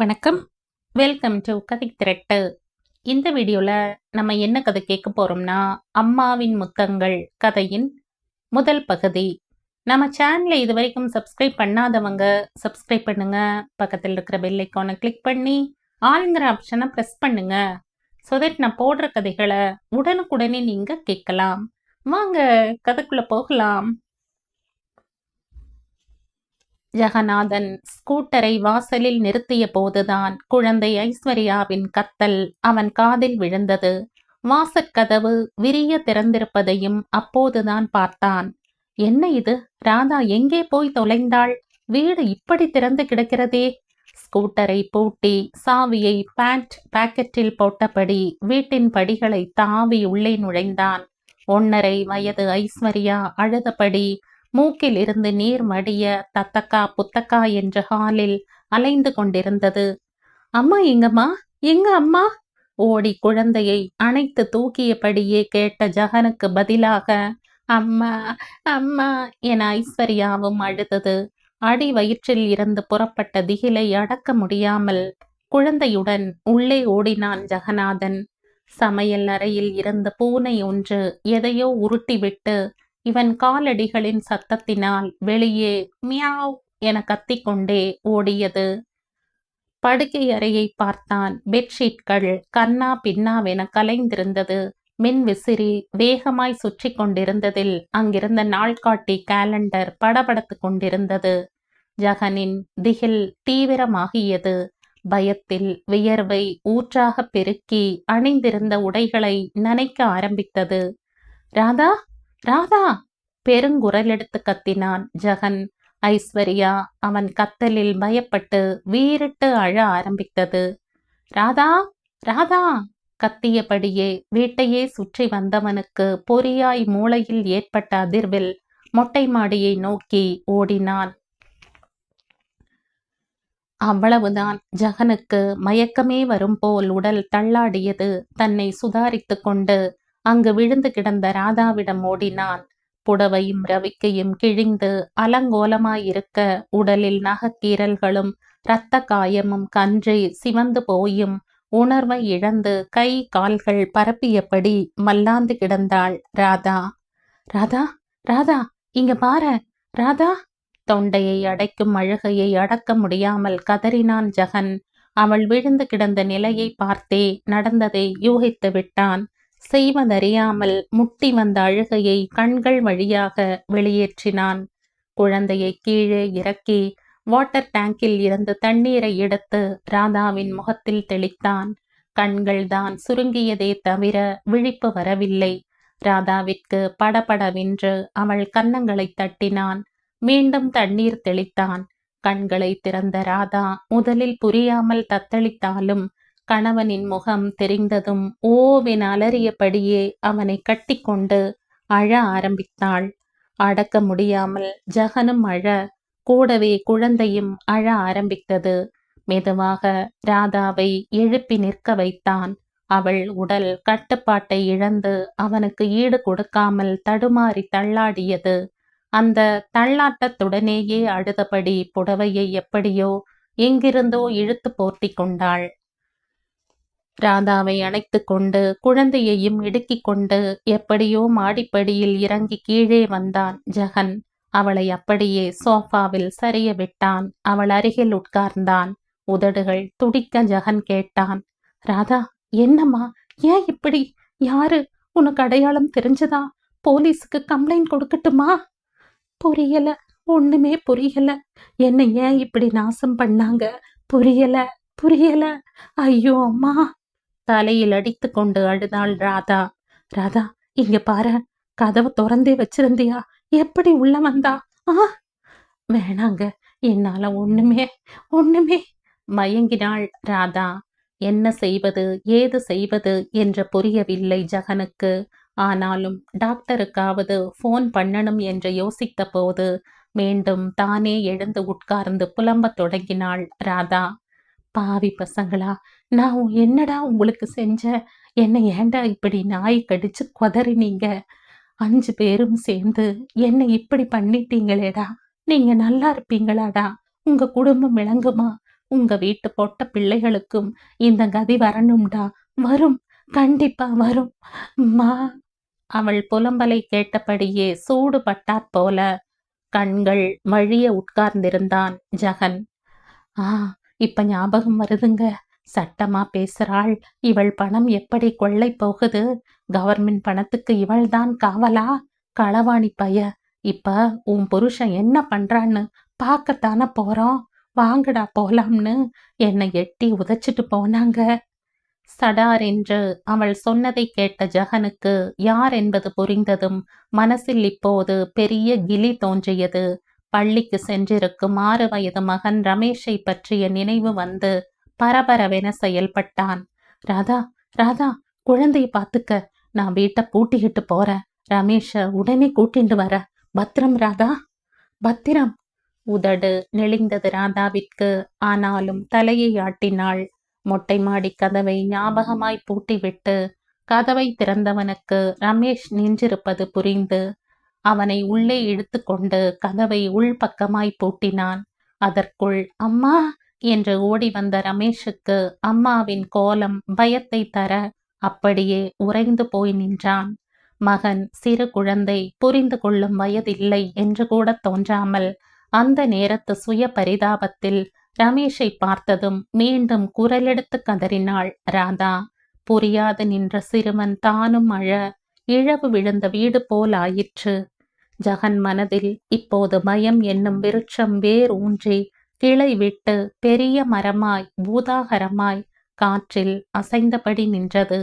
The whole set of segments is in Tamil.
வணக்கம். வெல்கம் டு கதை திரட்டு. இந்த வீடியோவில் நம்ம என்ன கதை கேட்க போகிறோம்னா அம்மாவின் முத்தங்கள் கதையின் முதல் பகுதி. நம்ம சேனலை இது வரைக்கும் சப்ஸ்கிரைப் பண்ணாதவங்க சப்ஸ்கிரைப் பண்ணுங்க. பக்கத்தில் இருக்கிற பெல் ஐக்கானை கிளிக் பண்ணி ஆளுங்கிற ஆப்ஷனை ப்ரெஸ் பண்ணுங்க. ஸோ தட் நான் போடுற கதைகளை உடனுக்குடனே நீங்கள் கேட்கலாம். வாங்க கதைக்குள்ளே போகலாம். ஜெகநாதன் ஸ்கூட்டரை வாசலில் நிறுத்திய போதுதான் குழந்தை ஐஸ்வர்யாவின் கத்தல் அவன் காதில் விழுந்தது. வாசற்கதவு விரிய திறந்திருப்பதையும் அப்போதுதான் பார்த்தான். என்ன இது? ராதா எங்கே போய் தொலைந்தாள்? வீடு இப்படி திறந்து கிடக்கிறதே? ஸ்கூட்டரை பூட்டி சாவியை பேண்ட் பாக்கெட்டில் போட்டபடி வீட்டின் படிகளை தாவி உள்ளே நுழைந்தான். ஒன்னரை வயது ஐஸ்வர்யா அழுதபடி மூக்கில் இருந்து நீர் மடிய தத்தக்கா புத்தக்கா என்று ஹாலில் அலைந்து கொண்டிருந்தது. அம்மா எங்கம்மா? எங்க அம்மா? ஓடி குழந்தையை அணைத்து தூக்கியபடியே கேட்ட ஜகனுக்கு பதிலாக அம்மா அம்மா என ஐஸ்வர்யாவும் அழுதது. அடி வயிற்றில் இருந்து புறப்பட்ட திகிலை அடக்க முடியாமல் குழந்தையுடன் உள்ளே ஓடினான் ஜெகநாதன். சமையல் அறையில் இருந்த பூனை ஒன்று எதையோ உருட்டிவிட்டு இவன் காலடிகளின் சத்தத்தினால் வெளியே மியாவ் என கத்திக்கொண்டே ஓடியது. படுக்கை அறையை பார்த்தான். பெட்ஷீட்கள் கண்ணா பின்னாவென கலைந்திருந்தது. மின் விசிறி வேகமாய் சுற்றி கொண்டிருந்ததில் அங்கிருந்த நாள்காட்டி கேலண்டர் படபடத்து கொண்டிருந்தது. ஜகனின் திகில் தீவிரமாகியது. பயத்தில் வியர்வை ஊற்றாக பெருக்கி அணிந்திருந்த உடைகளை நனைக்க ஆரம்பித்தது. ராதா! ராதா பெருங்குரல் எடுத்து கத்தினான் ஜகன். ஐஸ்வர்யா அவன் கத்தலில் பயப்பட்டு வீரிட்டு அழ ஆரம்பித்தது. ராதா ராதா கத்தியபடியே வீட்டையே சுற்றி வந்தவனுக்கு பொறியாய் மூளையில் ஏற்பட்ட அதிர்வில் மொட்டை மாடியை நோக்கி ஓடினான் அவ்வளவுதான் ஜகனுக்கு மயக்கமே வரும் போல் உடல் தள்ளாடியது தன்னை சுதாரித்து கொண்டு அங்கு விழுந்து கிடந்த ராதாவிடம் ஓடினான். புடவையும் ரவிக்கையும் கிழிந்து அலங்கோலமாயிருக்க உடலில் நகக்கீரல்களும் இரத்த காயமும் கன்றி சிவந்து போயும் உணர்வை இழந்து கை கால்கள் பரப்பியபடி மல்லாந்து கிடந்தாள் ராதா. ராதா ராதா இங்க பாரு ராதா! தொண்டையை அடைக்கும் அழுகையை அடக்க முடியாமல் கதறினான் ஜகன். அவள் விழுந்து கிடந்த நிலையை பார்த்தே நடந்ததை யூகித்து விட்டான். செய்வதறியாமல் முட்டி வந்த அழுகையை கண்கள் வழியாக வெளியேற்றினான். குழந்தையை கீழே இறக்கி வாட்டர் டேங்கில் இருந்து தண்ணீரை எடுத்து ராதாவின் முகத்தில் தெளித்தான். கண்கள் தான் சுருங்கியதே தவிர விழிப்பு வரவில்லை. ராதாவிற்கு படபடவென்று அவள் கன்னங்களை தட்டினான். மீண்டும் தண்ணீர் தெளித்தான். கண்களை திறந்த ராதா முதலில் புரியாமல் தத்தளித்தாலும் கணவனின் முகம் தெரிந்ததும் ஓவென அலறியபடியே அவனை கட்டிக்கொண்டு அழ ஆரம்பித்தாள். அடக்க முடியாமல் ஜகனும் அழ கூடவே குழந்தையும் அழ ஆரம்பித்தது. மெதுவாக ராதாவை எழுப்பி நிற்க வைத்தான். அவள் உடல் கட்டுப்பாட்டை இழந்து அவனுக்கு ஈடு கொடுக்காமல் தடுமாறி தள்ளாடியது. அந்த தள்ளாட்டத்துடனேயே அழுதபடி புடவையை எப்படியோ எங்கிருந்தோ இழுத்து போர்த்தி கொண்டாள். ராதாவை அணைத்து கொண்டு குழந்தையையும் இடுக்கிக் கொண்டு எப்படியோ மாடிப்படியில் இறங்கி கீழே வந்தான் ஜெகன். அவளை அப்படியே சோஃபாவில் சரிய விட்டான். அவள் அருகில் உட்கார்ந்தான். உதடுகள் துடிக்க ஜெகன் கேட்டான். ராதா என்னம்மா? ஏன் இப்படி? யாரு? உனக்கு அடையாளம் தெரிஞ்சதா? போலீஸுக்கு கம்ப்ளைண்ட் கொடுக்கட்டுமா? புரியல. ஒண்ணுமே புரியல. என்ன ஏன் இப்படி நாசம் பண்ணாங்க? புரியல. புரியல. ஐயோ அம்மா. தலையில் அடித்து கொண்டு அழுதாள் ராதா. ராதா இங்க பாரு. கதவு திறந்தே வச்சிருந்தியா? எப்படி உள்ள வந்தா? ஆ? வேணாங்க. என்னால ஒண்ணுமே ஒண்ணுமே மயங்கினாள் ராதா. என்ன செய்வது ஏது செய்வது என்று புரியவில்லை ஜகனுக்கு. ஆனாலும் டாக்டருக்காவது ஃபோன் பண்ணணும் என்று யோசித்த போது மீண்டும் தானே எழுந்து உட்கார்ந்து புலம்பத் தொடங்கினாள் ராதா. பாவி பசங்களா? நான் என்னடா உங்களுக்கு செஞ்சேன்? என்னை ஏண்டா இப்படி நாய் கடிச்சு குதறினீங்க? அஞ்சு பேரும் சேர்ந்து என்னை இப்படி பண்ணிட்டீங்களேடா? நீங்க நல்லா இருப்பீங்களாடா? உங்க குடும்பம் விளங்குமா? உங்க வீட்டு பொட்ட பிள்ளைகளுக்கும் இந்த கதி வரணும்டா? வரும் கண்டிப்பா வரும். மா அவள் புலம்பலை கேட்டபடியே சூடு பட்டாற் போல கண்கள் வழிய உட்கார்ந்திருந்தான் ஜெகன். ஆ இப்ப ஞாபகம் வருதுங்க. சட்டமா பேசுறாள். இவள் பணம் எப்படி கொள்ளை போகுது? கவர்மெண்ட் பணத்துக்கு இவள்தான் காவலா? களவாணி பைய இப்ப உன் புருஷன் என்ன பண்றான்னு பார்க்கத்தானே போறோம். வாங்கடா போலாம்னு என்னை எட்டி உதைச்சிட்டு போனாங்க. சடார் என்று அவள் சொன்னதை கேட்ட ஜெகனுக்கு யார் என்பது புரிந்ததும் மனசில் இப்போது பெரிய கிலி தோன்றியது. பள்ளிக்கு சென்றிருக்கும் ஆறு வயது மகன் ரமேஷை பற்றிய நினைவு வந்து பரபரவென செயல்பட்டான். ராதா ராதா குழந்தைய பாத்துக்க நான் வீட்டை பூட்டிக்கிட்டு போறேன். ரமேஷ உடனே கூட்டிண்டு வர. பத்திரம் ராதா? பத்திரம். உதடு நெளிந்தது ராதாவிற்கு. ஆனாலும் தலையை ஆட்டினாள். மொட்டை மாடி கதவை ஞாபகமாய் பூட்டிவிட்டு கதவை திறந்தவனுக்கு ரமேஷ் நின்றிருப்பது புரிந்து அவனை உள்ளே இழுத்துக்கொண்டு கதவை உள்பக்கமாய் பூட்டினான். அதற்குள் அம்மா என்று ஓடி வந்த ரமேஷுக்கு அம்மாவின் கோலம் பயத்தை தர அப்படியே உறைந்து போய் நின்றான். மகன் சிறு குழந்தை புரிந்து கொள்ளும் வயதில்லை என்று கூட தோன்றாமல் அந்த நேரத்து சுய பரிதாபத்தில் ரமேஷை பார்த்ததும் மீண்டும் குரலெடுத்து கதறினாள் ராதா. புரியாது நின்ற சிறுவன் தானும் அழ இழவு விழுந்த வீடு போல் ஆயிற்று. ஜகன் மனதில் இப்போது பயம் என்னும் விருட்சம் வேர் ஊன்றி கிளை விட்டு பெரிய மரமாய் பூதாகரமாய் காற்றில் அசைந்தபடி நின்றது.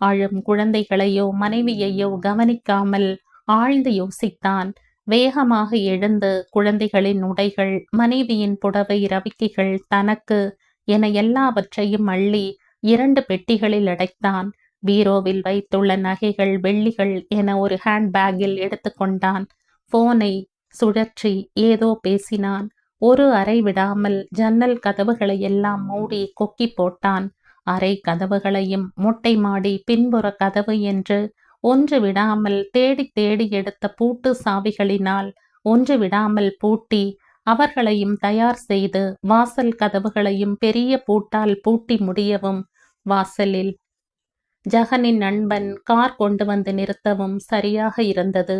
ஆழும் குழந்தைகளையோ மனைவியையோ கவனிக்காமல் ஆழ்ந்து யோசித்தான். வேகமாக எழுந்து குழந்தைகளின் உடைகள் மனைவியின் புடவை ரவிக்கைகள் தனக்கு என எல்லாவற்றையும் அள்ளி இரண்டு பெட்டிகளில் அடைத்தான். பீரோவில் வைத்துள்ள நகைகள் வெள்ளிகள் என ஒரு ஹேண்ட்பேக்கில் எடுத்துக்கொண்டான். போனை சுழற்றி ஏதோ பேசினான். ஒரு அறை விடாமல் ஜன்னல் கதவுகளை எல்லாம் மூடி கொக்கி போட்டான். அறை கதவுகளையும் மொட்டை மாடி பின்புற கதவு என்று ஒன்று விடாமல் தேடி தேடி எடுத்த பூட்டு சாவிகளினால் ஒன்று விடாமல் பூட்டி அவர்களையும் தயார் செய்து வாசல் கதவுகளையும் பெரிய பூட்டால் பூட்டி முடியவும் வாசலில் ஜகனின் நண்பன் கார் கொண்டு வந்து நிறுத்தவும் சரியாக இருந்தது.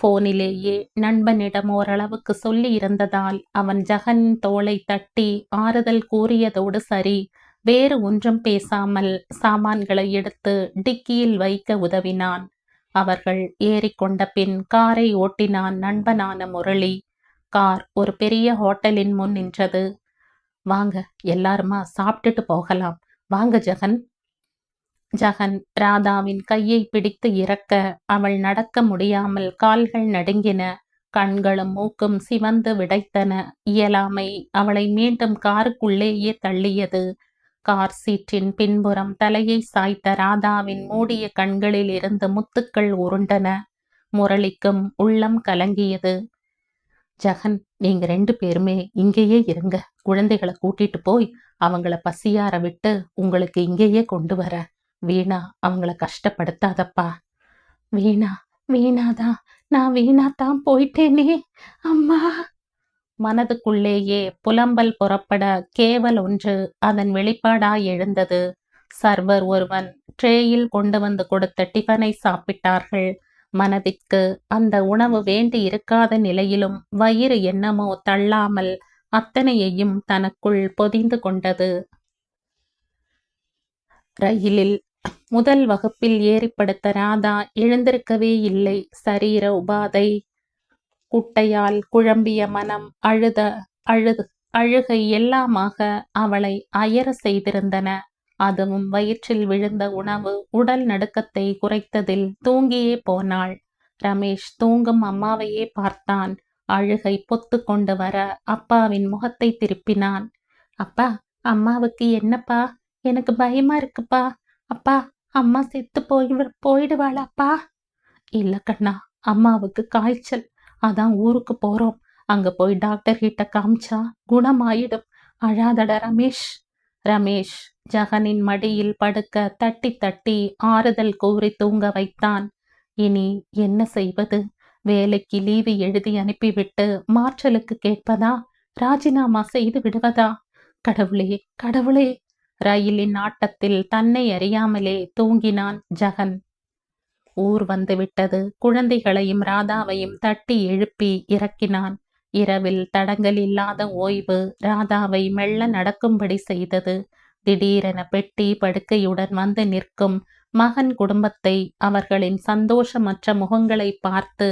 போனிலேயே நண்பனிடம் ஓரளவுக்கு சொல்லி இருந்ததால் அவன் ஜகனின் தோளை தட்டி ஆறுதல் கூறியதோடு சரி வேறு ஒன்றும் பேசாமல் சாமான்களை எடுத்து டிக்கியில் வைக்க உதவினான். அவர்கள் ஏறிக்கொண்ட பின் காரை ஓட்டினான் நண்பனான முரளி. கார் ஒரு பெரிய ஹோட்டலின் முன் நின்றது. வாங்க எல்லாருமா சாப்பிட்டுட்டு போகலாம். வாங்க ஜெகன். ஜகன் ராதாவின் கையை பிடித்து இறக்க அவள் நடக்க முடியாமல் கால்கள் நடுங்கின. கண்களும் மூக்கும் சிவந்து விடைத்தன. இயலாமை அவளை மீண்டும் காருக்குள்ளேயே தள்ளியது. கார் சீற்றின் பின்புறம் தலையை சாய்த்த ராதாவின் மூடிய கண்களில் இருந்து முத்துக்கள் உருண்டன. முரளிக்கும் உள்ளம் கலங்கியது. ஜகன் நீங்க ரெண்டு பேருமே இங்கேயே இருங்க. குழந்தைகளை கூட்டிட்டு போய் அவங்கள பசியார விட்டு உங்களுக்கு இங்கேயே கொண்டு வர. வீணா அவங்கள கஷ்டப்படுத்தாதப்பா. வீணா வீணாதான் நான் வீணாதான் போயிட்டேனே. அம்மா. மனதுக்குள்ளேயே புலம்பல் புறப்பட கேவல் ஒன்று அதன் வெளிப்பாடாய் எழுந்தது. சர்வர் ஒருவன் ட்ரேயில் கொண்டு வந்து கொடுத்த டிஃபனை சாப்பிட்டார்கள். மனதிற்கு அந்த உணவு வேண்டி இருக்காத நிலையிலும் வயிறு என்னமோ தள்ளாமல் அத்தனையையும் தனக்குள் பொதிந்து கொண்டது. ரயிலில் முதல் வகுப்பில் ஏறிப்படுத்த ராதா எழுந்திருக்கவே இல்லை. சரீர உபாதை குட்டையால் குழம்பிய மனம் அழுத அழுது அழுகை எல்லாமாக அவளை அயர செய்திருந்தன. அதுவும் வயிற்றில் விழுந்த உணவு உடல் நடுக்கத்தை குறைத்ததில் தூங்கியே போனாள். ரமேஷ் தூங்கும் அம்மாவையே பார்த்தான். அழுகை பொத்து கொண்டு வர அப்பாவின் முகத்தை திருப்பினான். அப்பா அம்மாவுக்கு என்னப்பா? எனக்கு பயமா இருக்குப்பா. அப்பா அம்மா செத்து போய் போயிடுவாளாப்பா. இல்லை கண்ணா அம்மாவுக்கு காய்ச்சல். அதான் ஊருக்கு போறோம். அங்க போய் டாக்டர் கிட்ட காமிச்சா குணமாயிடும். அழாதட ரமேஷ். ரமேஷ் ஜகனின் மடியில் படுக்க தட்டி தட்டி ஆறுதல் கூறி தூங்க வைத்தான். இனி என்ன செய்வது? வேலைக்கு லீவு எழுதி அனுப்பிவிட்டு மாற்றலுக்கு கேட்பதா? ராஜினாமா செய்து விடுவதா? கடவுளே கடவுளே. ரயிலின் ஆட்டத்தில் தன்னை அறியாமலே தூங்கினான் ஜகன். ஊர் வந்துவிட்டது. குழந்தைகளையும் ராதாவையும் தட்டி எழுப்பி இறக்கினான். இரவில் தடங்கல் இல்லாத ஓய்வு ராதாவை மெல்ல நடக்கும்படி செய்தது. திடீரென பெட்டி படுக்கையுடன் வந்து நிற்கும் மகன் குடும்பத்தை அவர்களின் சந்தோஷமற்ற முகங்களை பார்த்து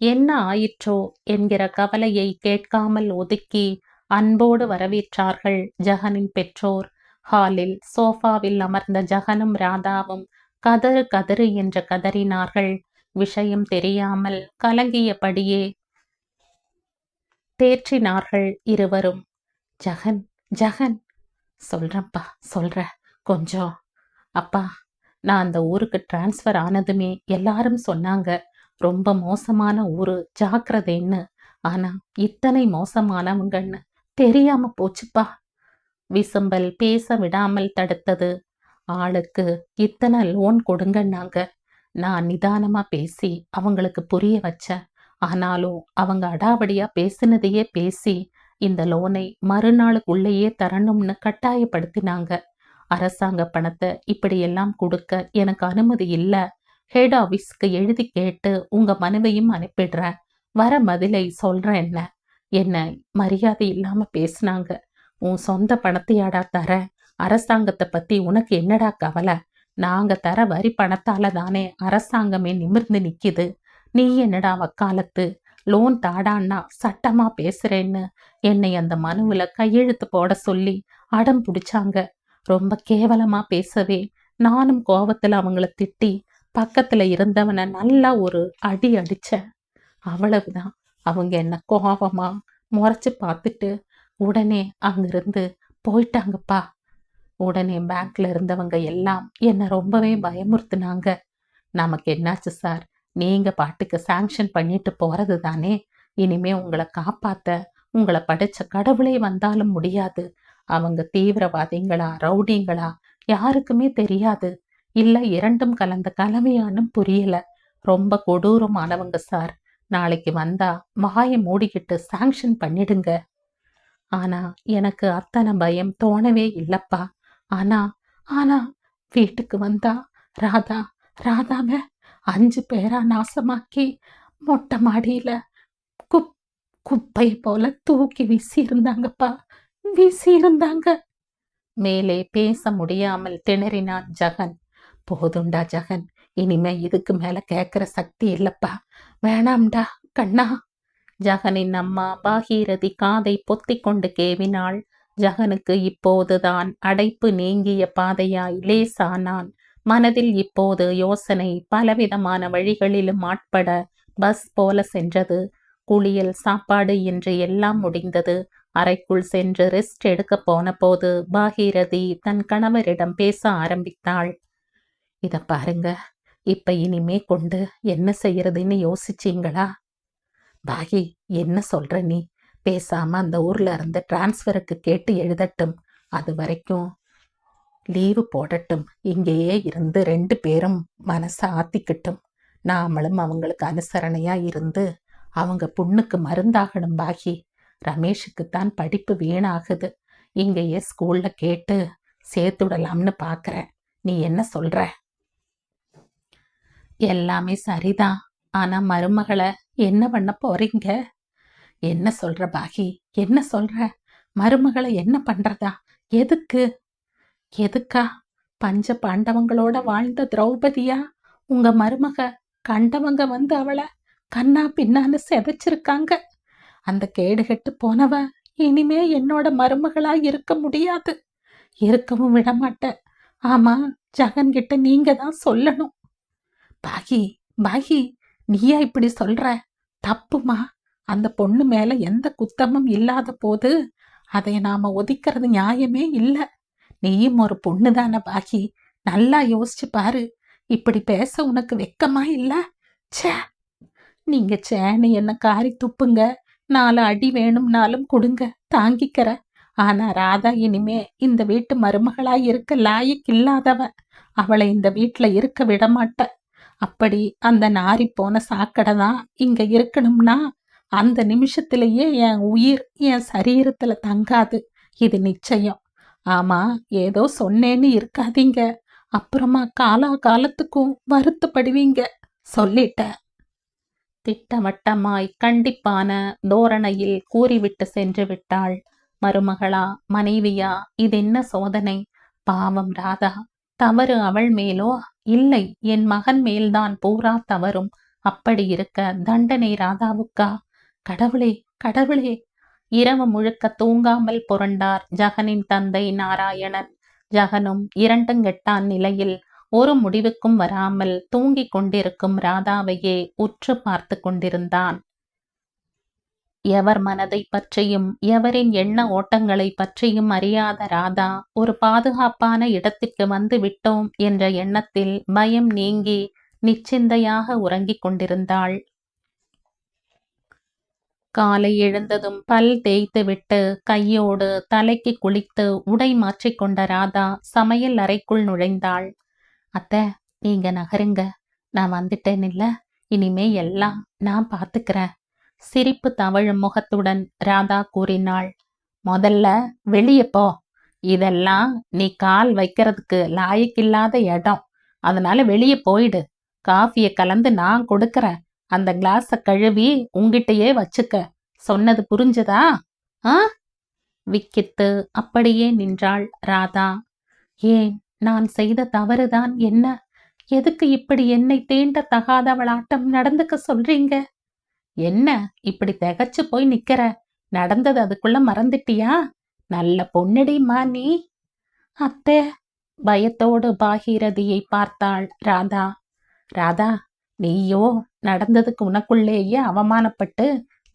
என்ன ஆயிற்றோ? என்கிற கவலையை கேட்காமல் ஒதுக்கி அன்போடு வரவேற்றார்கள் ஜகனின் பெற்றோர். ஹாலில் சோஃபாவில் அமர்ந்த ஜகனும் ராதாவும் கதறு கதறு என்று கதறினார்கள். விஷயம் தெரியாமல் கலங்கியபடியே தேற்றினார்கள் இருவரும். ஜகன் ஜகன்! சொல்றப்பா சொல்ற கொஞ்சம். அப்பா நான் அந்த ஊருக்கு டிரான்ஸ்ஃபர் ஆனதுமே எல்லாரும் சொன்னாங்க ரொம்ப மோசமான ஊரு ஜாக்கிரதைன்னு. ஆனா இத்தனை மோசமானவங்கன்னு தெரியாம போச்சுப்பா. விசும்பல் பேச விடாமல் தடுத்தது. ஆளுக்கு இத்தனை லோன் கொடுங்கன்னாங்க. நான் நிதானமா பேசி அவங்களுக்கு புரிய வச்சேன். ஆனாலும் அவங்க அடாவடியா பேசினதையே பேசி இந்த லோனை மறுநாளுக்குள்ளேயே தரணும்னு கட்டாயப்படுத்தினாங்க. அரசாங்க பணத்தை இப்படியெல்லாம் கொடுக்க எனக்கு அனுமதி இல்லை. ஹெட் ஆஃபீஸ்க்கு எழுதி கேட்டு உங்க மனுவையும் அனுப்பிடுறேன். வர பதிலை சொல்றேன் என்ன? என்ன மரியாதை இல்லாம பேசினாங்க. உன் சொந்த பணத்தையாடா தர? அரசாங்கத்தை பத்தி உனக்கு என்னடா கவலை? நாங்க தர வரி பணத்தால தானே அரசாங்கமே நிமிர்ந்து நிக்குது. நீ என்னடா வக்காலத்து? லோன் தாடான்னா சட்டமா பேசுறேன்னு என்னை அந்த மனுவில கையெழுத்து போட சொல்லி அடம் பிடிச்சாங்க. ரொம்ப கேவலமா பேசவே நானும் கோவத்துல அவங்கள திட்டி பக்கத்துல இருந்தவனை நல்லா ஒரு அடி அடிச்சேன். அவ்வளவுதான். அவங்க என்ன கோவமா முறைச்சு பார்த்துட்டு உடனே அங்கிருந்து போயிட்டாங்கப்பா. உடனே பேங்க்ல இருந்தவங்க எல்லாம் என்னை ரொம்பவே பயமுறுத்துனாங்க. நமக்கு என்னாச்சு சார்? நீங்க பாட்டுக்கு சாங்ஷன் பண்ணிட்டு போறது தானே? இனிமே உங்களை காப்பாத்த உங்களை படைச்ச கடவுளே வந்தாலும் முடியாது. அவங்க தீவிரவாதிங்களா ரவுடிங்களா யாருக்குமே தெரியாது. இல்ல இரண்டும் கலந்த கலவையானும் புரியல. ரொம்ப கொடூரமானவங்க சார். நாளைக்கு வந்தா வாயை மூடிக்கிட்டு சாங்ஷன் பண்ணிடுங்க. ஆனா எனக்கு அத்தனை பயம் தோணவே இல்லப்பா. ஆனா ஆனா வீட்டுக்கு வந்தா ராதா ராதாவ அஞ்சு பேரா நாசமாக்கி மொட்டை மாடியில குப் குப்பை போல தூக்கி வீசி இருந்தாங்கப்பா வீசி இருந்தாங்க மேலே பேச முடியாமல் திணறினான் ஜகன். போதுண்டா ஜகன் இனிமே இதுக்கு மேல கேட்கிற சக்தி இல்லப்பா. வேணாம்டா கண்ணா. ஜகனின் அம்மா பாகீரதி காதை பொத்திக் கொண்டு கேவினாள். ஜகனுக்கு இப்போதுதான் அடைப்பு நீங்கிய பாதையாய் லேசானான். மனதில் இப்போது யோசனை பலவிதமான வழிகளிலும் ஆட்பட பஸ் போல சென்றது. குளியல் சாப்பாடு என்று எல்லாம் முடிந்தது. அறைக்குள் சென்று ரெஸ்ட் எடுக்க போன போது பாகீரதி தன் கணவரிடம் பேச ஆரம்பித்தாள். இத பாருங்க இப்ப இனிமே கொண்டு என்ன செய்யறதுன்னு யோசிச்சீங்களா? பாகி என்ன சொல்ற நீ? பேசாம அந்த ஊர்ல இருந்து டிரான்ஸ்ஃபருக்கு கேட்டு எழுதட்டும். அது வரைக்கும் லீவு போடட்டும். இங்கேயே இருந்து ரெண்டு பேரும் மனசை ஆத்திக்கிட்டும். நாமளும் அவங்களுக்கு அனுசரணையா இருந்து அவங்க புண்ணுக்கு மருந்தாகணும் பாகி. ரமேஷுக்கு தான் படிப்பு வீணாகுது. இங்கேயே ஸ்கூல்ல கேட்டு சேர்த்துடலாம்னு பார்க்குறேன் நீ என்ன சொல்ற? எல்லாமே சரிதான். ஆனா மருமகளை என்ன பண்ண போறீங்க? என்ன சொல்ற பாகி? என்ன சொல்ற? மருமகளை என்ன பண்றதா? எதுக்கு? எதுக்கா? பஞ்ச பாண்டவங்களோட வாழ்ந்த திரௌபதியா? உங்க மருமக கண்டவங்க வந்து அவளை கண்ணா பின்னான்னு செதைச்சிருக்காங்க. அந்த கேடுகெட்டு போனவ இனிமே என்னோட மருமகளா இருக்க முடியாது. இருக்கவும் விடமாட்டேன் ஆமா ஜகன் கிட்ட நீங்க தான் சொல்லணும். பாகி பாகி நீயா இப்படி சொல்ற? தப்புமா? அந்த பொண்ணு மேல எந்த குத்தமும் இல்லாத போது அதை நாம ஒதுக்கிறது நியாயமே இல்லை. நீயும் ஒரு பொண்ணு தானே பாகி. நல்லா யோசிச்சு பாரு. இப்படி பேச உனக்கு வெக்கமா இல்ல? ச்சே! நீங்க சேனு என்ன காரி துப்புங்க. நாலு அடி வேணும்னாலும் கொடுங்க. தாங்கிக்கிற. ஆனா ராதா இனிமே இந்த வீட்டு மருமகளாய் இருக்க லாயக் இல்லாதவ. அவளை இந்த வீட்டில் இருக்க விடமாட்ட அப்படி அந்த நாரி போன சாக்கடை தான் இங்க இருக்கணும்னா அந்த நிமிஷத்திலேயே என் உயிர் என் சரீரத்துல தங்காது. இது நிச்சயம். ஆமா ஏதோ சொன்னேன்னு இருக்காதீங்க. அப்புறமா காலா காலத்துக்கும் வருத்தப்படுவீங்க. சொல்லிட்டேன். திட்டவட்டமாய் கண்டிப்பான தோரணையில் கூறிவிட்டு சென்று விட்டாள். மருமகளா மனைவியா இது என்ன சோதனை? பாவம் ராதா. தவறு அவள் மேலோ? இல்லை என் மகன் மேல்தான் பூரா தவறும். அப்படி இருக்க தண்டனை ராதாவுக்கா? கடவுளே கடவுளே! இரவு முழுக்க தூங்காமல் புரண்டார் ஜகனின் தந்தை நாராயணன். ஜகனும் இரண்டுங்கெட்டான் நிலையில் ஒரு முடிவுக்கும் வராமல் தூங்கிக் கொண்டிருக்கும் ராதாவையே உற்று பார்த்து கொண்டிருந்தான். எவர் மனதை பற்றியும் எவரின் எண்ண ஓட்டங்களை பற்றியும் அறியாத ராதா ஒரு பாதுகாப்பான இடத்திற்கு வந்து விட்டோம் என்ற எண்ணத்தில் பயம் நீங்கி நிச்சிந்தையாக உறங்கிக் கொண்டிருந்தாள். காலை எழுந்ததும் பல் தேய்த்துவிட்டு கையோடு தலைக்கு குளித்து உடை மாற்றிக்கொண்ட ராதா சமையல் அறைக்குள் நுழைந்தாள். அத்தை நீங்க நகருங்க. நான் வந்துட்டேன் இல்ல. இனிமே எல்லாம் நான் பாத்துக்கிறேன். சிரிப்பு தவழும் முகத்துடன் ராதா கூறினாள். முதல்ல வெளியே போ. இதெல்லாம் நீ கால் வைக்கிறதுக்கு லாயக்கில்லாத இடம். அதனால வெளியே போயிடு. காஃபியை கலந்து நான் கொடுக்கறேன். அந்த கிளாஸை கழுவி உங்கிட்டயே வச்சுக்க. சொன்னது புரிஞ்சதா? ஆ? விக்கித்து அப்படியே நின்றாள் ராதா. ஏன்? நான் செய்த தவறுதான் என்ன? எதுக்கு இப்படி என்னை தீண்ட தகாதவளாட்டம் நடந்துக்க சொல்றீங்க? என்ன இப்படி திகச்சு போய் நிக்கிற? நடந்தது அதுக்குள்ள மறந்துட்டியா? நல்ல பொண்ணுடிமா நீ. அத்தே பயத்தோடு பாகீரதியை பார்த்தாள் ராதா. ராதா நீயோ நடந்ததுக்கு உனக்குள்ளேயே அவமானப்பட்டு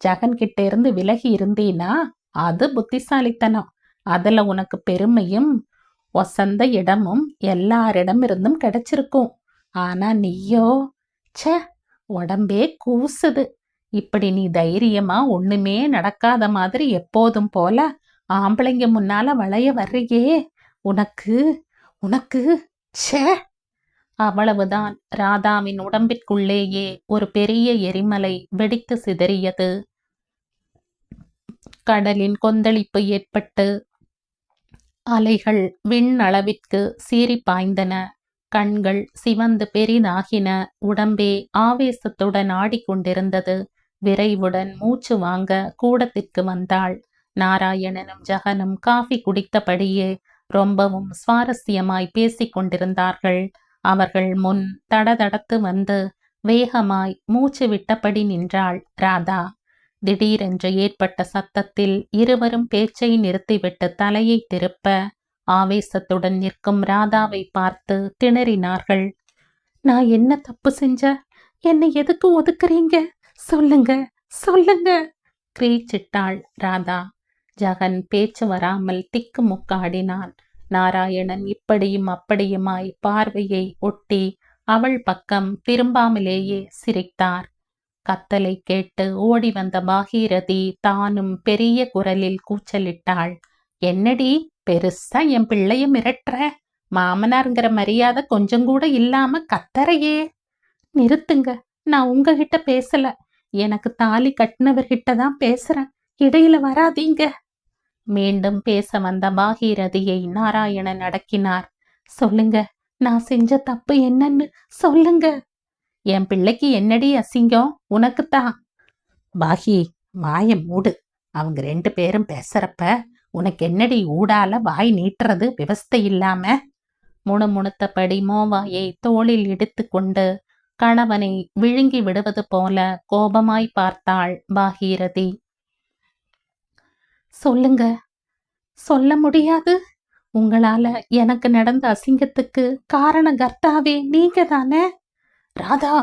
ஜெகன் கிட்ட இருந்து விலகி இருந்தீனா? அது புத்திசாலித்தனம். அதுல உனக்கு பெருமையும் ஒசந்த இடமும் எல்லாரிடமிருந்தும் கிடைச்சிருக்கும். ஆனா நீயோ ச உடம்பே கூசுது. இப்படி நீ தைரியமா ஒண்ணுமே நடக்காத மாதிரி எப்போதும் போல ஆம்பளைங்க முன்னால வளைய வர்றியே. உனக்கு உனக்கு ஷே அவ்வளவுதான். ராதாவின் உடம்பிற்குள்ளேயே ஒரு பெரிய எரிமலை வெடித்து சிதறியது. கடலின் கொந்தளிப்பு ஏற்பட்டு அலைகள் விண் அளவிற்கு சீறி பாய்ந்தன. கண்கள் சிவந்து பெரிதாகின. உடம்பே ஆவேசத்துடன் ஆடிக்கொண்டிருந்தது. விரைவுடன் மூச்சு வாங்க கூடத்திற்கு வந்தாள். நாராயணனும் ஜகனும் காஃபி குடித்தபடியே ரொம்பவும் சுவாரஸ்யமாய் பேசிக் கொண்டிருந்தார்கள். அவர்கள் முன் தடதடத்து வந்து வேகமாய் மூச்சு விட்டபடி நின்றாள் ராதா. திடீரென்று ஏற்பட்ட சத்தத்தில் இருவரும் பேச்சை நிறுத்திவிட்டு தலையை திருப்ப ஆவேசத்துடன் நிற்கும் ராதாவை பார்த்து திணறினார்கள். நான் என்ன தப்பு செஞ்ச? என்னை எதுக்கு ஒதுக்குறீங்க? சொல்லுங்க சொல்லுங்க. கிரீச்சிட்டாள் ராதா. ஜகன் பேச்சு வராமல் திக்கு முக்காடினான் நாராயணன் இப்படியும் அப்படியுமாய் பார்வையை ஒட்டி அவள் பக்கம் திரும்பாமலேயே சிரித்தார். கத்தலை கேட்டு ஓடி வந்த பாகீரதி தானும் பெரிய குரலில் கூச்சலிட்டாள். என்னடி பெருசா என் பிள்ளைய மிரட்டுற? மாமனாருங்கிற மரியாதை கொஞ்சம் கூட இல்லாம கத்தறையே. நிறுத்துங்க நான் உங்ககிட்ட பேசல. எனக்கு தாலி கட்டினவர்கிட்ட தான் பேசுறேன். இடையில வராதீங்க. மீண்டும் பேச வந்த பாகீரதியை நாராயணன் அடக்கினார். சொல்லுங்க நான் செஞ்ச தப்பு என்னன்னு சொல்லுங்க. என் பிள்ளைக்கு என்னடி அசிங்கம்? உனக்குத்தான். பாகி வாய மூடு. அவங்க ரெண்டு பேரும் பேசுறப்ப உனக்கு என்னடி ஊடால வாய் நீட்டுறது விவஸ்தை இல்லாம? முணுமுணுத்தபடி மோவாயை தோளில் இடித்துக்கொண்டு கணவனை விழுங்கி விடுவது போல கோபமாய் பார்த்தாள் பாகீரதி. சொல்லுங்க சொல்ல முடியாது. உங்களால எனக்கு நடந்த அசிங்கத்துக்கு காரண கர்த்தாவே நீங்க தானே? ராதா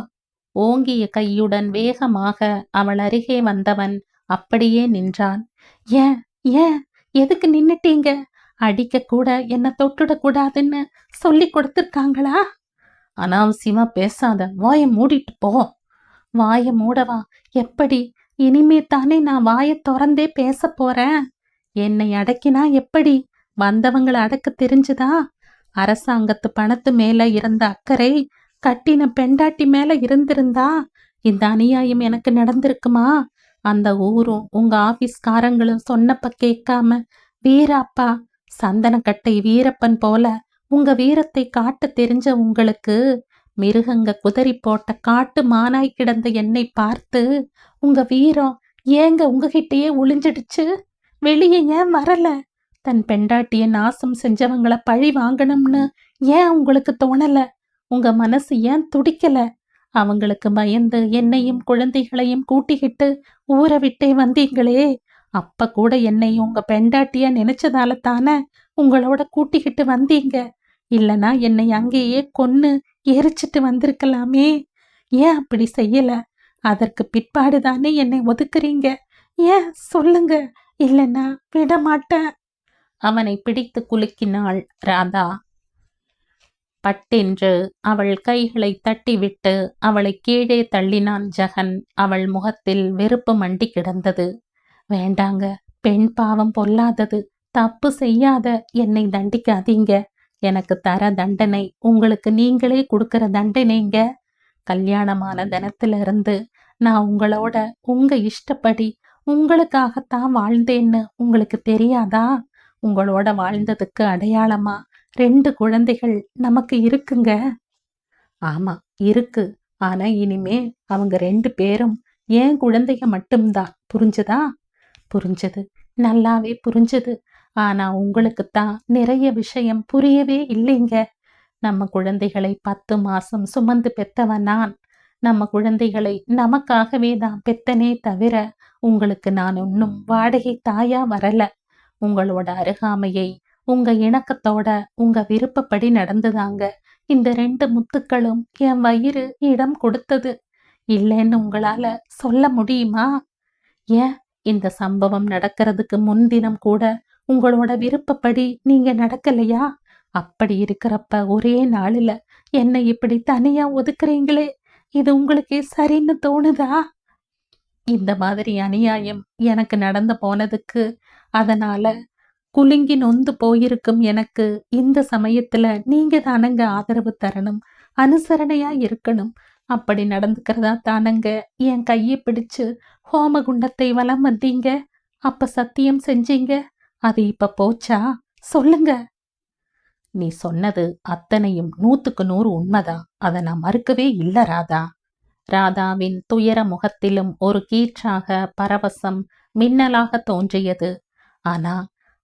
ஓங்கிய கையுடன் வேகமாக அவள் அருகே வந்தவன் அப்படியே நின்றான். ஏன் ஏன் எதுக்கு நின்னுட்டீங்க? அடிக்க கூட என்ன தொட்டுடக்கூடாதுன்னு சொல்லி கொடுத்துருக்காங்களா? அனாவசியமா பேசாத. வாயை மூடிட்டு போ. வாயை மூடவா? எப்படி? இனிமே தானே நான் வாயை திறந்தே பேச போறேன். என்னை அடக்கினா எப்படி? வந்தவங்களை அடக்க தெரிஞ்சுதா? அரசாங்கத்து பணத்து மேல இருந்த அக்கறை கட்டின பெண்டாட்டி மேல இருந்திருந்தா? இந்த அநியாயம் எனக்கு நடந்திருக்குமா? அந்த ஊரும் உங்க ஆபீஸ்காரங்களும் சொன்னப்ப கேட்காம வீராப்பா சந்தனக்கட்டை வீரப்பன் போல உங்க வீரத்தை காட்ட தெரிஞ்ச உங்களுக்கு மிருகங்க குதறி போட்ட காட்டு மானாய் கிடந்த என்னை பார்த்து உங்க வீரம் ஏங்க உங்ககிட்டயே ஒளிஞ்சிடுச்சு? வெளியே ஏன் வரல? தன் பெண்டாட்டிய நாசம் செஞ்சவங்கள பழி வாங்கணும்னு ஏன் உங்களுக்கு தோணல? உங்க மனசு ஏன் துடிக்கல? அவங்களுக்கு பயந்து என்னையும் குழந்தைகளையும் கூட்டிக்கிட்டு ஊரை விட்டே வந்தீங்களே. அப்ப கூட என்னை உங்க பெண்டாட்டிய நினைச்சதால தானே உங்களோட கூட்டிக்கிட்டு வந்தீங்க? இல்லனா என்னை அங்கேயே கொன்னு எரிச்சிட்டு வந்திருக்கலாமே. ஏன் அப்படி செய்யல? அதற்கு பிற்பாடு தானே என்னை ஒதுக்குறீங்க? ஏன்? சொல்லுங்க. இல்லைன்னா விடமாட்டேன். அவனை பிடித்து குலுக்கினாள் ராதா. பட்டென்று அவள் கைகளை தட்டிவிட்டு அவளை கீழே தள்ளினான் ஜெகன். அவள் முகத்தில் வெறுப்பு மண்டி கிடந்தது. வேண்டாங்க பெண் பாவம் பொல்லாதது. தப்பு செய்யாத என்னை தண்டிக்காதீங்க. எனக்கு தர தண்டனை உங்களுக்கு நீங்களே கொடுக்கிற தண்டனைங்க. கல்யாணமான தினத்துல இருந்து நான் உங்களோட உங்க இஷ்டப்படி உங்களுக்காகத்தான் வாழ்ந்தேன்னு உங்களுக்கு தெரியாதா? உங்களோட வாழ்ந்ததுக்கு அடையாளமா? ரெண்டு குழந்தைகள் நமக்கு இருக்குங்க. ஆமா இருக்கு. ஆனா இனிமே அவங்க ரெண்டு பேரும் ஏன் குழந்தைங்க மட்டும்தான். புரிஞ்சதா? புரிஞ்சது. நல்லாவே புரிஞ்சது. ஆனா உங்களுக்கு தான் நிறைய விஷயம் புரியவே இல்லைங்க. நம்ம குழந்தைகளை பத்து மாசம் சுமந்து பெத்தவன் நான் நம்ம குழந்தைகளை நமக்காகவே தான் பெத்தனே தவிர உங்களுக்கு நான் இன்னும் வாடகை தாயா வரல. உங்களோட அருகாமையை உங்க இணக்கத்தோட உங்க விருப்பப்படி நடந்துதாங்க. இந்த ரெண்டு முத்துக்களும் என் வயிறு இடம் கொடுத்தது. இல்லைன்னு உங்களால சொல்ல முடியுமா? ஏன்? இந்த சம்பவம் நடக்கிறதுக்கு முன்தினம் கூட உங்களோட விருப்பப்படி நீங்க நடக்கலையா? அப்படி இருக்கிறப்ப ஒரே நாளில் என்னை இப்படி தனியா ஒதுக்குறீங்களே? இது உங்களுக்கு சரின்னு தோணுதா? இந்த மாதிரி அநியாயம் எனக்கு நடந்து போனதுக்கு அதனால குலுங்கி நொந்து போயிருக்கும் எனக்கு இந்த சமயத்துல நீங்க தானங்க ஆதரவு தரணும் அனுசரணையா இருக்கணும். அப்படி நடந்துக்கிறதா தானங்க என் கையை பிடிச்சு ஹோமகுண்டத்தை வலம் வந்தீங்க? அப்ப சத்தியம் செஞ்சீங்க? அது இப்ப போச்சா? சொல்லுங்க. நீ சொன்னது அத்தனையும் நூத்துக்கு நூறு உண்மைதான் அதை நான் மறுக்கவே இல்ல ராதா. ராதாவின் துயர முகத்திலும் ஒரு கீற்றாக பரவசம் மின்னலாக தோன்றியது. ஆனா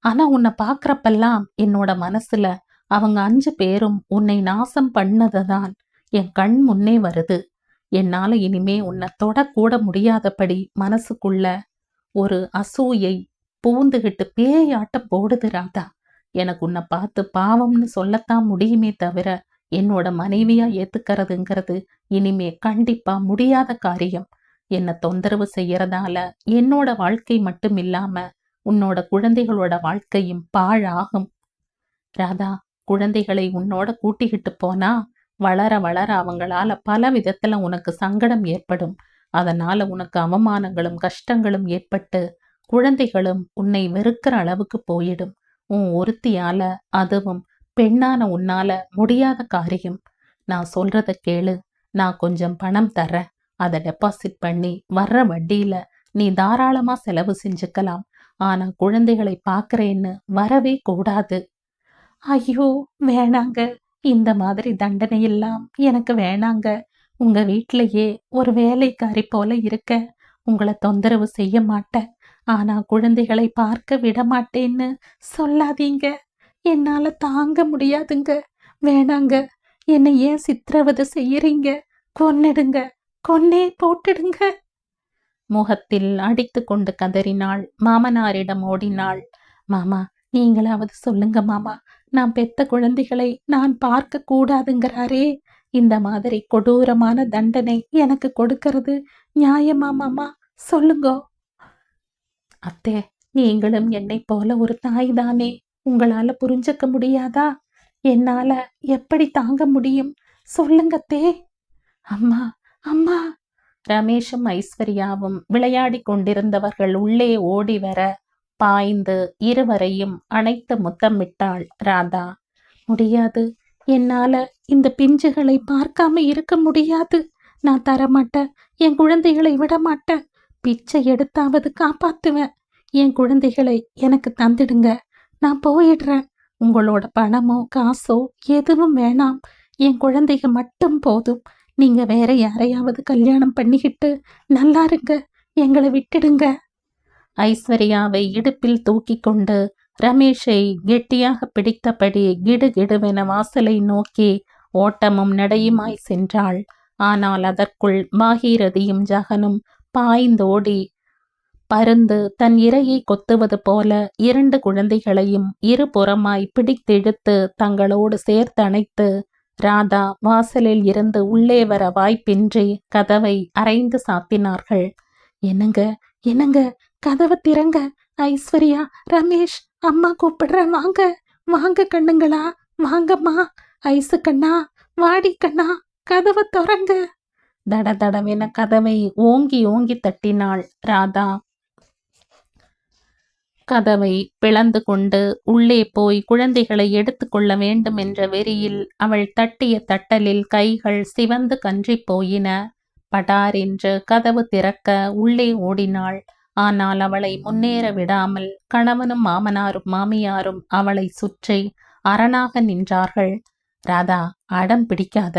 ஆனா உன்னை பாக்குறப்பெல்லாம் என்னோட மனசுல அவங்க அஞ்சு பேரும் உன்னை நாசம் பண்ணதுதான் என் கண் முன்னே வருது. என்னால இனிமே உன்னை தொடக்கூட முடியாதபடி மனசுக்குள்ள ஒரு அசூயை பூந்துகிட்டு பேயாட்டம் போடுது ராதா. எனக்கு உன்னை பார்த்து பாவம்னு சொல்லத்தான் முடியுமே தவிர என்னோட மனைவியா ஏத்துக்கிறதுங்கிறது இனிமே கண்டிப்பா முடியாத காரியம். என்னை தொந்தரவு செய்யறதால என்னோட வாழ்க்கை மட்டும் இல்லாம உன்னோட குழந்தைகளோட வாழ்க்கையும் பாழாகும். ராதா குழந்தைகளை உன்னோட கூட்டிக்கிட்டு போனா வளர வளர அவங்களால பல விதத்துல உனக்கு சங்கடம் ஏற்படும். அதனால உனக்கு அவமானங்களும் கஷ்டங்களும் ஏற்பட்டு குழந்தைகளும் உன்னை வெறுக்கிற அளவுக்கு போயிடும். உன் ஒருத்தியால அதுவும் பெண்ணான உன்னால முடியாத காரியம். நான் சொல்றத கேளு. நான் கொஞ்சம் பணம் தரேன் அதை டெபாசிட் பண்ணி வர்ற வட்டியில நீ தாராளமா செலவு செஞ்சுக்கலாம். ஆனா குழந்தைகளை பார்க்கறேன்னு வரவே கூடாது. ஐயோ வேணாங்க. இந்த மாதிரி தண்டனை எல்லாம் எனக்கு வேணாங்க. உங்க வீட்டிலேயே ஒரு வேலைக்காரி போல இருக்க. உங்களை தொந்தரவு செய்ய மாட்டேன். ஆனா குழந்தைகளை பார்க்க விட மாட்டேன்னு சொல்லாதீங்க. என்னால தாங்க முடியாதுங்க. வேணாங்க. என்னை ஏன் சித்திரவதை செய்யறீங்க? கொன்னிடுங்க. கொன்னே போட்டுடுங்க. முகத்தில் அடித்து கொண்டு கதறினாள். மாமனாரிடம் ஓடினாள். மாமா நீங்களாவது சொல்லுங்க மாமா. நான் பெத்த குழந்தைகளை நான் பார்க்க கூடாதுங்கிறாரே. இந்த மாதிரி கொடூரமான தண்டனை எனக்கு கொடுக்கறது நியாயமா மாமா? சொல்லுங்கோ. அத்தே நீங்களும் என்னை போல ஒரு தாய் தானே உங்களால புரிஞ்சுக்க முடியாதா? என்னால எப்படி தாங்க முடியும்? சொல்லுங்கத்தே அம்மா அம்மா. ரமேஷும் ஐஸ்வர்யாவும் விளையாடி கொண்டிருந்தவர்கள் உள்ளே ஓடி வர பாய்ந்து இருவரையும் அணைத்து முத்தமிட்டாள் ராதா. முடியாது. என்னால இந்த பிஞ்சுகளை பார்க்காம இருக்க முடியாது. நான் தரமாட்டேன். என் குழந்தைகளை விட மாட்டேன் பிச்சை எடுத்தாவது காப்பாத்துவேன். என் குழந்தைகளை எனக்கு தந்துடுங்க. நான் போயிடுறேன். உங்களோட பணமோ காசோ எதுவும் வேணாம். என் குழந்தைக மட்டும் போதும். நீங்க வேற யாரையாவது கல்யாணம் பண்ணிக்கிட்டு நல்லா இருங்க. எங்களை விட்டுடுங்க. ஐஸ்வர்யாவை இடுப்பில் தூக்கி கொண்டு ரமேஷை கெட்டியாக பிடித்தபடி கிடுகிடுவென வாசலை நோக்கி ஓட்டமும் நடையுமாய் சென்றாள். ஆனால் அதற்குள் பாகீரதியும் ஜகனும் பாய்ந்தோடி. பருந்து தன் இரையை கொத்துவது போல இரண்டு குழந்தைகளையும் இருபுறமாய் பிடித்தெடுத்து தங்களோடு சேர்த்தணைத்து ராதா வாசலில் இருந்து உள்ளே வர வாய்ப்பின்றி கதவை அரைந்து சாத்தினார்கள். என்னங்க என்னங்க? கதவை திறங்க. ஐஸ்வர்யா ரமேஷ் அம்மா கூப்பிடுறேன் வாங்க. வாங்க கண்ணுங்களா வாங்கம்மா. ஐசு கண்ணா வாடி கண்ணா கதவை திறங்க. தட தடவென கதவை ஓங்கி ஓங்கி தட்டினாள் ராதா. கதவை பிளந்து கொண்டு உள்ளே போய் குழந்தைகளை எடுத்துக்கொள்ள வேண்டும் என்ற வெறியில் அவள் தட்டிய தட்டலில் கைகள் சிவந்து கன்றி போயின. படார் என்று கதவு திறக்க உள்ளே ஓடினாள். ஆனால் அவளை முன்னேற விடாமல் கணவனும் மாமனாரும் மாமியாரும் அவளை சுற்றி அரணாக நின்றார்கள். ராதா அடம் பிடிக்காத.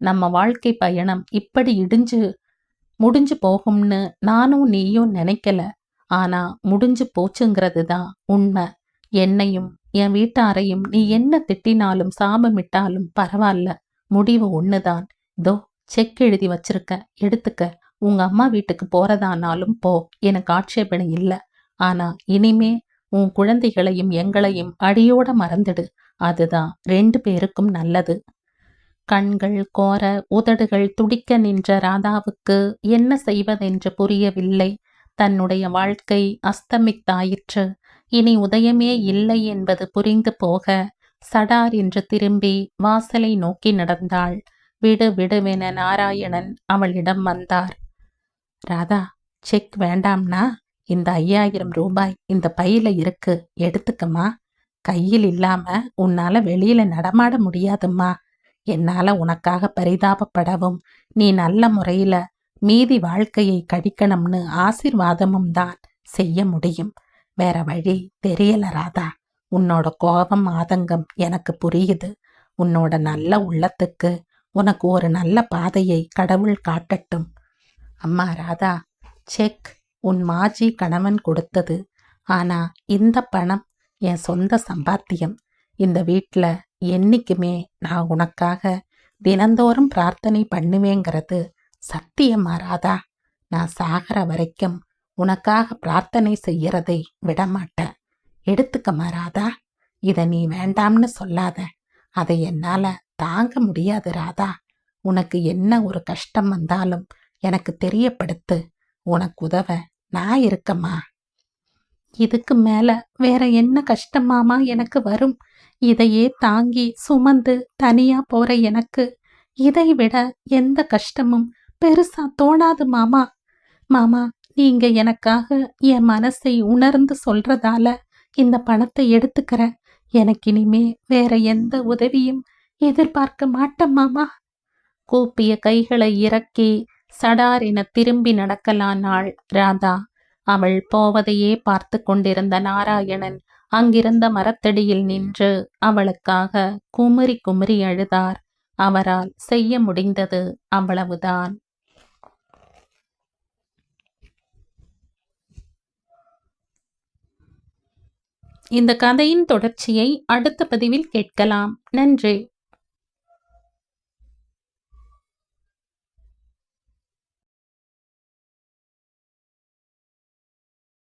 நம்ம வாழ்க்கை பயணம் இப்படி இடிஞ்சு முடிஞ்சு போகும்னு நானும் நீயும் நினைக்கல. ஆனா முடிஞ்சு போச்சுங்கிறது தான் உண்மை. என்னையும் என் வீட்டாரையும் நீ என்ன திட்டினாலும் சாபமிட்டாலும் பரவாயில்ல. முடிவு ஒண்ணுதான். இதோ செக் எழுதி வச்சிருக்க. எடுத்துக்க. உங்க அம்மா வீட்டுக்கு போறதானாலும் போ. எனக்கு ஆட்சேபனை இல்லை. ஆனா இனிமே உன் குழந்தைகளையும் எங்களையும் அடியோட மறந்துடு. அதுதான் ரெண்டு பேருக்கும் நல்லது. கண்கள் கோர உதடுகள் துடிக்க நின்ற ராதாவுக்கு என்ன செய்வதென்று புரியவில்லை. தன்னுடைய வாழ்க்கை அஸ்தமித்தாயிற்று. இனி உதயமே இல்லை என்பது புரிந்து போக சடார் என்று திரும்பி வாசலை நோக்கி நடந்தாள். விடு விடுவென நாராயணன் அவளிடம் வந்தார். ராதா செக் வேண்டாம்னா? இந்த ஐயாயிரம் ரூபாய் இந்த பையில இருக்கு. எடுத்துக்கம்மா. கையில் இல்லாம உன்னால வெளியில நடமாட முடியாதும்மா. என்னால உனக்காக பரிதாபப்படவும். நீ நல்ல முறையில மீதி வாழ்க்கையை கழிக்கணும்னு ஆசிர்வாதமும் தான் செய்ய முடியும். வேற வழி தெரியல ராதா. உன்னோட கோபம் ஆதங்கம் எனக்கு புரியுது. உன்னோட நல்ல உள்ளத்துக்கு உனக்கு ஒரு நல்ல பாதையை கடவுள் காட்டட்டும். அம்மா ராதா செக் உன் மாஜி கணவன் கொடுத்தது. ஆனா இந்த பணம் என் சொந்த சம்பாத்தியம். இந்த வீட்டில் என்னைக்குமே நான் உனக்காக தினந்தோறும் பிரார்த்தனை பண்ணுவேங்கிறது சத்தியம் மாறாதா? நான் சாகிற வரைக்கும் உனக்காக பிரார்த்தனை செய்யறதை விடமாட்டேன். எடுத்துக்க மாறாதா? இதை நீ வேண்டாம்னு சொல்லாத. அதை என்னால தாங்க முடியாது ராதா. உனக்கு என்ன ஒரு கஷ்டம் வந்தாலும் எனக்கு தெரியப்படுத்து. உனக்கு உதவ நான் இருக்கம்மா. இதுக்கு மேல வேற என்ன கஷ்டமாமா எனக்கு வரும்? இதையே தாங்கி சுமந்து தனியா போற எனக்கு இதை விட எந்த கஷ்டமும் பெருசா தோணாது மாமா. மாமா நீங்க எனக்காக என் மனசை உணர்ந்து சொல்றதால இந்த பணத்தை எடுத்துக்கிறேன். எனக்கு இனிமே வேற எந்த உதவியும் எதிர்பார்க்க மாட்டேன் மாமா. கூப்பிய கைகளை இறக்கி சடார் திரும்பி நடக்கலானாள் ராதா. அவள் போவதையே பார்த்து கொண்டிருந்த நாராயணன் அங்கிருந்த மரத்தடியில் நின்று அவளுக்காக குமரி குமரி அழுதார். அவரால் செய்ய முடிந்தது அவ்வளவுதான். இந்த கதையின் தொடர்ச்சியை அடுத்த பதிவில் கேட்கலாம். நன்றி.